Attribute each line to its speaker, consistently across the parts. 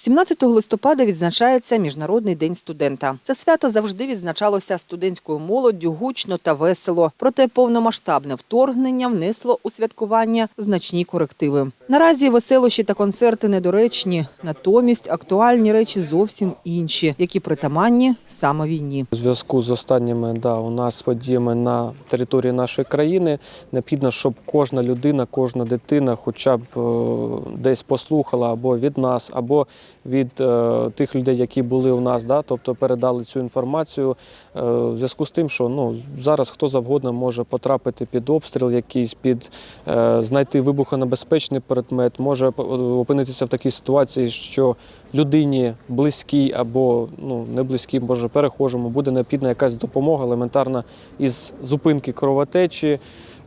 Speaker 1: 17 листопада відзначається Міжнародний день студента. Це свято завжди відзначалося студентською молоддю гучно та весело. Проте повномасштабне вторгнення внесло у святкування значні корективи. Наразі веселощі та концерти недоречні, натомість актуальні речі зовсім інші, які притаманні саме війні.
Speaker 2: У зв'язку з останніми да, у нас подіями на території нашої країни необхідно, щоб кожна людина, кожна дитина хоча б е, десь послухала або від нас, або від е, тих людей, які були у нас, да, тобто передали цю інформацію. Е, в зв'язку з тим, що ну, зараз хто завгодно може потрапити під обстріл, якийсь під е, знайти вибухонебезпечний предмет, може опинитися в такій ситуації, що людині близькій або ну не близькій, може перехожому, буде необхідна якась допомога елементарна із зупинки кровотечі.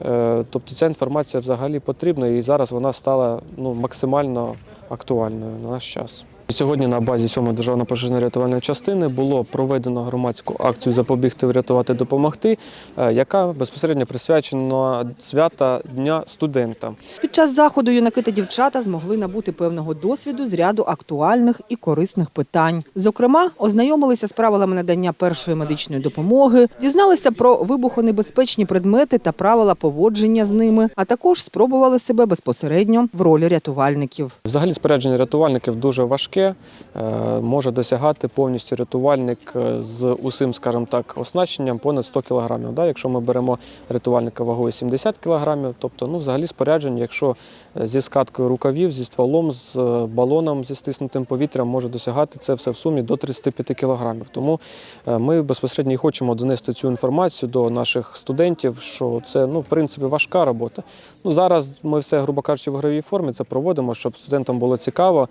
Speaker 2: Е, Тобто ця інформація взагалі потрібна і зараз вона стала ну, максимально актуальною на наш час. Сьогодні на базі 7 державної пожежно-рятувальної частини було проведено громадську акцію Запобігти, врятувати, допомогти, е, яка безпосередньо присвячена свята Дня студента.
Speaker 1: Під час заходу юнаки та дівчата змогли набути певного досвіду з ряду актуальних і корисних питань. Зокрема, ознайомилися з правилами надання першої медичної допомоги, дізналися про вибухонебезпечні предмети та правила поводження з ними, а також спробували себе безпосередньо в ролі рятувальників.
Speaker 2: Взагалі спорядження рятувальників дуже важке. Е, Може досягати повністю рятувальник е, з усім, скажімо так, оснащенням понад 100 кг. Якщо ми беремо рятувальника вагою 70 кг, тобто ну, взагалі спорядження, якщо е, зі скаткою рукавів, зі стволом, з е, балоном, зі стиснутим повітрям може досягати це все в сумі до 35 кг. Тому ми безпосередньо і хочемо донести цю інформацію до наших студентів, що це ну, в принципі важка робота. Ну, зараз ми все, грубо кажучи, в ігровій формі це проводимо, щоб студентам було цікаво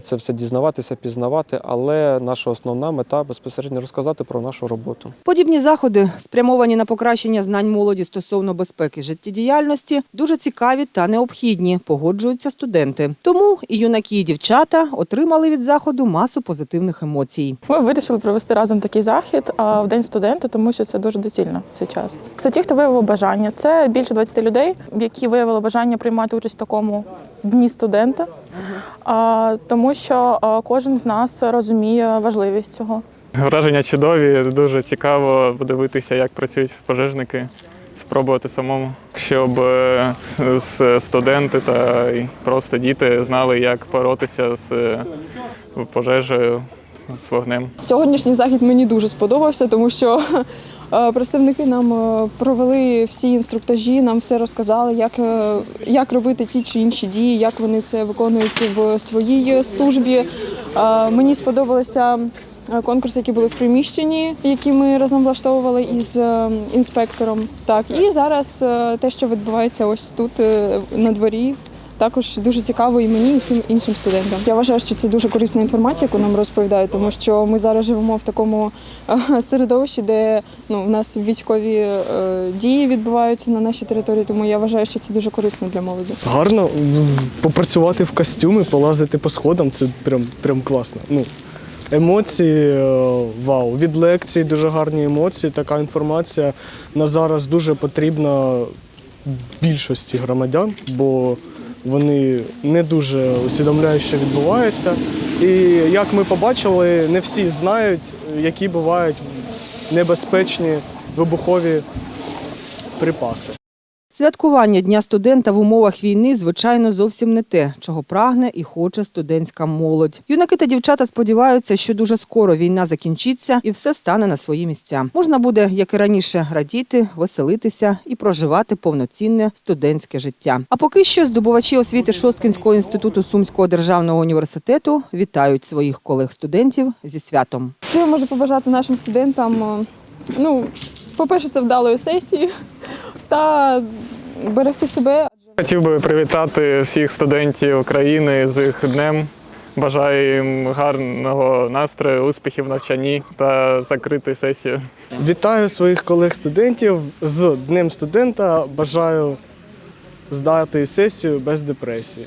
Speaker 2: це все дізнаватися, пізнавати. Але наша основна мета безпосередньо розказати про нашу роботу.
Speaker 1: Подібні заходи, спрямовані на покращення знань молоді стосовно безпеки життєдіяльності, дуже цікаві та необхідні, погоджуються студенти. Тому і юнаки, і дівчата отримали від заходу масу позитивних емоцій.
Speaker 3: Ми вирішили провести разом такий захід в день студента, тому що це дуже доцільно в цей час. Це ті, хто виявив бажання. Це більше 20 людей, які виявили бажання приймати участь в такому дні студента, тому що а, кожен з нас розуміє важливість цього.
Speaker 4: Враження чудові, дуже цікаво подивитися, як працюють пожежники, спробувати самому, щоб е, студенти та й просто діти знали, як боротися з е, пожежею, з вогнем.
Speaker 5: Сьогоднішній захід мені дуже сподобався, тому що представники нам е, провели всі інструктажі, нам все розказали, як, е, як робити ті чи інші дії, як вони це виконують в своїй службі. Е, Мені сподобалися е, конкурси, які були в приміщенні, які ми разом влаштовували із е, інспектором. Так, і зараз е, те, що відбувається ось тут е, на дворі. Також дуже цікаво і мені, і всім іншим студентам. Я вважаю, що це дуже корисна інформація, яку нам розповідають, тому що ми зараз живемо в такому середовищі, де ну у нас військові е, дії відбуваються на нашій території. Тому я вважаю, що це дуже корисно для молоді.
Speaker 6: Гарно попрацювати в костюмі, полазити по сходам це прям, прям класно. Ну, емоції, е, вау. Від лекцій дуже гарні емоції. Така інформація на зараз дуже потрібна більшості громадян, бо вони не дуже усвідомляють, що відбувається. І як ми побачили, не всі знають, які бувають небезпечні вибухові припаси.
Speaker 1: Святкування Дня студента в умовах війни, звичайно, зовсім не те, чого прагне і хоче студентська молодь. Юнаки та дівчата сподіваються, що дуже скоро війна закінчиться і все стане на свої місця. Можна буде, як і раніше, радіти, веселитися і проживати повноцінне студентське життя. А поки що здобувачі освіти Шосткінського інституту Сумського державного університету вітають своїх колег-студентів зі святом.
Speaker 5: Що я можу побажати нашим студентам? Е, Ну, по-перше, це вдалої сесії та берегти себе.
Speaker 4: Хотів би привітати всіх студентів України з їх днем. Бажаю їм гарного настрою, успіхів в навчанні та закрити сесію.
Speaker 6: Вітаю своїх колег-студентів з Днем студента. Бажаю здати сесію без депресії.